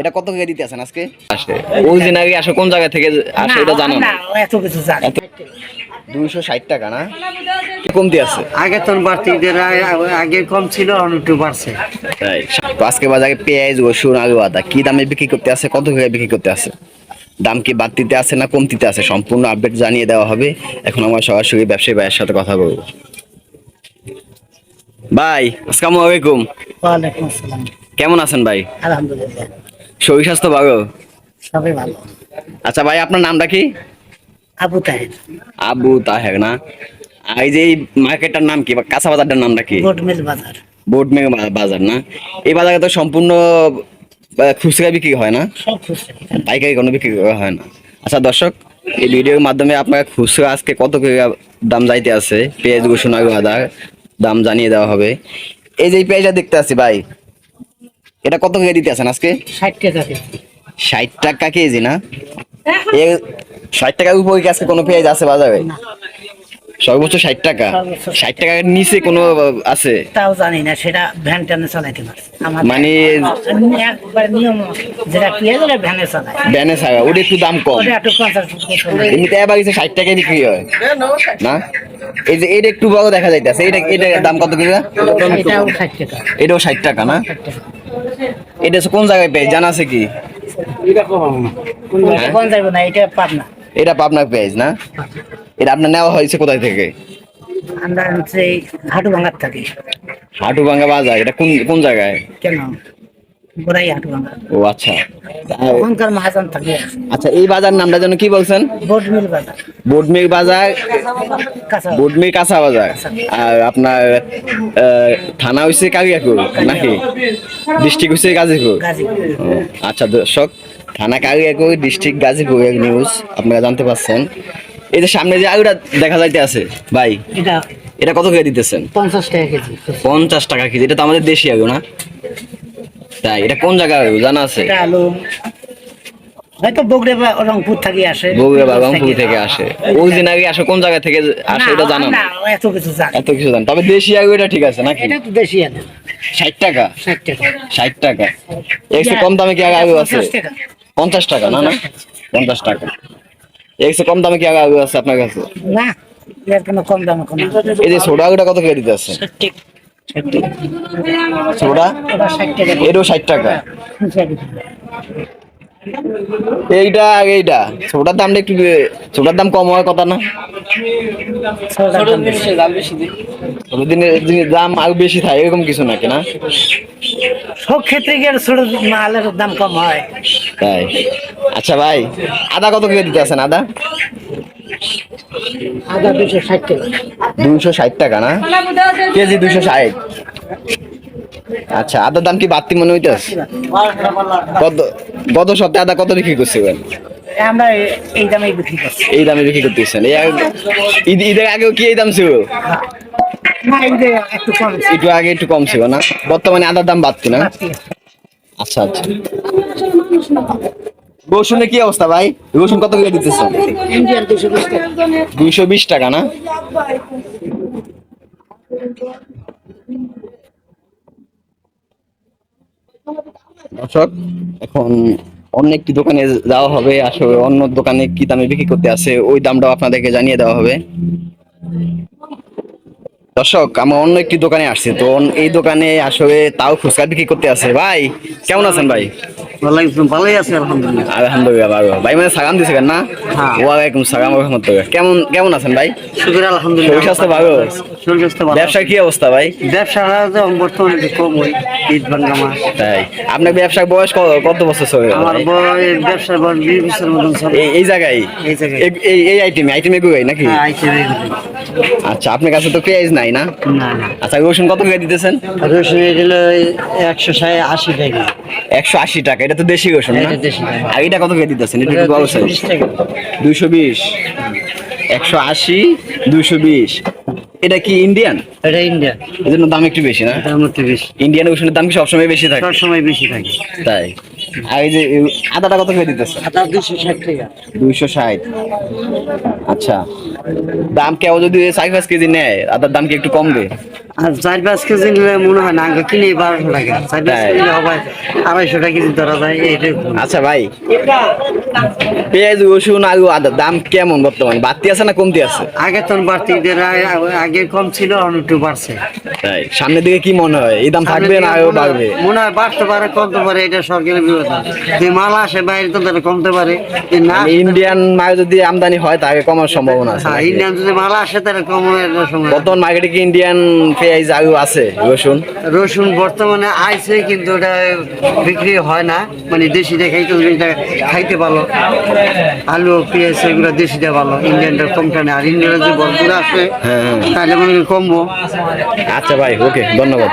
এটা কত করে দিতে আছেন আজকে? আসে ওই দিন আগে আসে কোন জায়গা থেকে আসে এটা জানো না? এত কিছু জানি দুইশো ষাট টাকা না? কি কমতি আছে? আগে তোর বাড়তি আগে কম ছিল এখন একটু বাড়ছে। তাই তো আজকে বাজারে পেঁয়াজ রসুন আলু আদা কি দামে বিক্রি করতে আছে? কত করে বিক্রি করতে আছে? দাম কি বাড়তিতে আছে না কমতিতে আছে? সম্পূর্ণ আপডেট জানিয়ে দেওয়া হবে। এখন আমরা সরাসরি ব্যবসায়ী ভাইয়ের সাথে কথা বলব। ভাই আসসালামু আলাইকুম। ওয়ালাইকুম আসসালাম। কেমন আছেন ভাই? আলহামদুলিল্লাহ। শরীর স্বাস্থ্য ভালো? সবাই ভালো। আচ্ছা ভাই আপনার নামটা কি? আবু তাহের। আবু তাহের না? আর এই যে এই মার্কেটটার নাম কি বা কাঁচা বাজারটার নামটা কি? গোট মিল বাজার বোটমেঘ বাজার না? এই বাজারে তো সম্পূর্ণ খুচরা বিক্রি হয় না? সব খুশি পাইকারি কোনো বিক্রি হয় না। আচ্ছা দর্শক এই ভিডিওর মাধ্যমে আপনারা খুচরা আজকে কত দাম যাইতে আছে? পেঁয়াজ রসুন আলু দাম জানিয়ে দেওয়া হবে। এই যে পেঁয়াজটা দেখতে আছি ভাই এটা কত করে দিতে আছেন আজকে? ষাট টাকা কেজি ষাট টাকা কেজি না? ষাট টাকার উপরে আজকে কোনো পেঁয়াজ আছে বাজারে? সর্বোচ্চ ষাট টাকা। ষাট। টাকার নিচে কোনো আছে? তাও জানি না সেটা ভ্যান ট্যানে চালাইতে পারছে। মানে যেটা পেঁয়াজ ওটা ভ্যানে চালায়। ব্যানে ছাড়া ওটা একটু দাম কম। ওটা একটু পঞ্চাশ এমনিতে কিছু ষাট টাকায় বিক্রি হয়। না? এই যে এটা একটু বড় দেখা যাইতেছে। এটা এটা দাম কত করে এটাও ষাট টাকা। এটাও ষাট টাকা না? এটা হচ্ছে কোন জায়গায় পেয়ে? জানা আছে কি? হ্যাঁ? কোন না এটা পাবনা। এটা পেঁয়াজ না? এটা আপনার নেওয়া হয়েছে কোথায় থেকে? আমরা হচ্ছে হাটু ভাঙার থাকি। হাটু ভাঙা বাজার এটা কোন কোন জায়গায়? কেন? গোড়াই হাটু ও আচ্ছা। ওখানকার মহাজন থাকে। আচ্ছা এই বাজার নামটা যেন কি বলছেন? বোট বাজার। বুডমির বাজার? কাঁচা কাঁচা বাজার। আর আপনার থানা হয়েছে কালিয়াকুর নাকি? ডিস্ট্রিক্ট গাজীপুর? আচ্ছা দর্শক থানা কালিয়াকুর ডিস্ট্রিক্ট নিউজ আপনারা জানতে পারছেন। এই যে সামনে যে আলুটা দেখা যাইতে আছে ভাই এটা এটা কত করে দিতেছেন? পঞ্চাশ টাকা কেজি। পঞ্চাশ টাকা কেজি এটা তো আমাদের দেশি আলু না? তাই এটা কোন জায়গা জানা আছে? টাকা? 60 টাকা। 60 কম দামে কি আগে আগে আছে? 50 টাকা। না না? 50 টাকা। একটু কম দামে কি আগে আগে আছে আপনার কাছে? না কম দামে এই যে সোডা কত করে দিতে এইটা এইটা। দামটা একটু দাম কম কথা না। দাম বেশি থাকে এরকম কিছু নাকি না? সব ক্ষেত্রে মালের দাম কম হয়? তাই। আচ্ছা ভাই আদা কত করে দিতে আছেন আদা? আদা দুশো ষাট টাকা। দুশো ষাট টাকা না? কেজি দুইশো ষাট। আচ্ছা আদার দাম কি বাড়তি মনে হইতেছে? কত গত সপ্তাহে আদা কত বিক্রি করছিলেন? আমরা এই দামে বিক্রি করছি। এই দামে বিক্রি করতেছেন। ঈদের আগেও কি এই দাম ছিল? একটু আগে একটু কম ছিল না? বর্তমানে আদার দাম বাড়তি না? আচ্ছা আচ্ছা। রসুনের কি অবস্থা ভাই? রসুন কত করে দিতেছেন? দুশো দুইশো বিশ টাকা না? দর্শক, এখন অন্য একটি দোকানে যাওয়া হবে। আসলে অন্য দোকানে কি দামে বিক্রি করতে আছে ওই দামটাও আপনাদেরকে জানিয়ে দেওয়া হবে। দর্শক আমরা অন্য একটি দোকানে আসছি। তো এই দোকানে আসলে তাও ফুচকা বিক্রি করতে আছে। ভাই কেমন আছেন ভাই? ওয়ালাইকুম ভালোই আছে আলহামদুলিল্লাহ। আলহামদুলিল্লাহ ভালো। ভাই মানে সালাম না? হ্যাঁ। ওয়ালাইকুম সালাম রহমতুল্লাহ। কেমন কেমন আছেন ভাই? শুক্র আলহামদুলিল্লাহ। শরীর স্বাস্থ্য ভালো? শরীর স্বাস্থ্য ভালো। ব্যবসার কি অবস্থা ভাই? ব্যবসা যে বর্তমানে একটু কম ঈদ ভাঙ্গা মাস। তাই। আপনার ব্যবসার বয়স কত বছর চলে? গেল আমার বয়স ব্যবসার বয়স বিশ বছরের মতন এই জায়গায়? এই জায়গায়। এই- আইটেমে আইটেমে নাকি? হ্যাঁ, আইটেমে আচ্ছা আপনার কাছে তো পেঁয়াজ নাই না? আচ্ছা রসুন কত করে দিতেছেন? রসুন এগুলো একশো আশি টাকা। একশো আশি টাকা এটা তো দেশি রসুন না। আর এটা কত করে দিতেছেন? এটা একটু বড় সাইজ বিশ দুইশো বিশ। একশো আশি দুইশো বিশ। এটা কি ইন্ডিয়ান এটা ইন্ডিয়া এর দাম একটু বেশি না? এটার মধ্যে বেশি। ইন্ডিয়ান রসুনের দাম কি সবসময় বেশি থাকে? সব সময় বেশি থাকে। তাই। আর এই যে আদাটা কত করে দিতেছে? আদা দুশো ষাট টাকা। দুইশো ষাট। আচ্ছা। দাম কেউ যদি চার পাঁচ কেজি নেয় আদার দাম কি একটু কমবে? আর চার পাঁচ কেজি নিলে মনে হয় না আগে কিনে বারোশো টাকা চার পাঁচ তাই। কেজি হবে আড়াইশো টাকা কেজি ধরা যায় এইটাই আচ্ছা ভাই। পেঁয়াজ রসুন আলু আদার দাম কেমন বর্তমানে? বাড়তি আছে না কমতি আছে? আগে তো বাড়তি আগে- কম ছিল এখন একটু বাড়ছে। তাই সামনের দিকে কি মনে হয়? এই দাম থাকবে না আরও বাড়বে? মনে হয় বাড়তে পারে কমতে পারে এটা সরকারের বিবেচনা যে মাল আসে বাইরে তো তাহলে কমতে পারে। না ইন্ডিয়ান মাল যদি আমদানি হয় তাহলে কমার সম্ভাবনা আছে হ্যাঁ ইন্ডিয়ান যদি মাল আসে তাহলে কম সময় বর্তমান মার্কেটে কি ইন্ডিয়ান পেঁয়াজ আলু আছে? রসুন? রসুন বর্তমানে আইছে কিন্তু ওটা বিক্রি হয় না। মানে দেশিটা খাইতে হলে এটা খাইতে ভালো আলু পেঁয়াজ এগুলো দেশিটা ভালো। ইন্ডিয়ানটা কমটা নেই আর ইন্ডিয়ান যে বরগুলো আছে হ্যাঁ হ্যাঁ। তাহলে মনে কমবো। আচ্ছা ভাই ওকে ধন্যবাদ।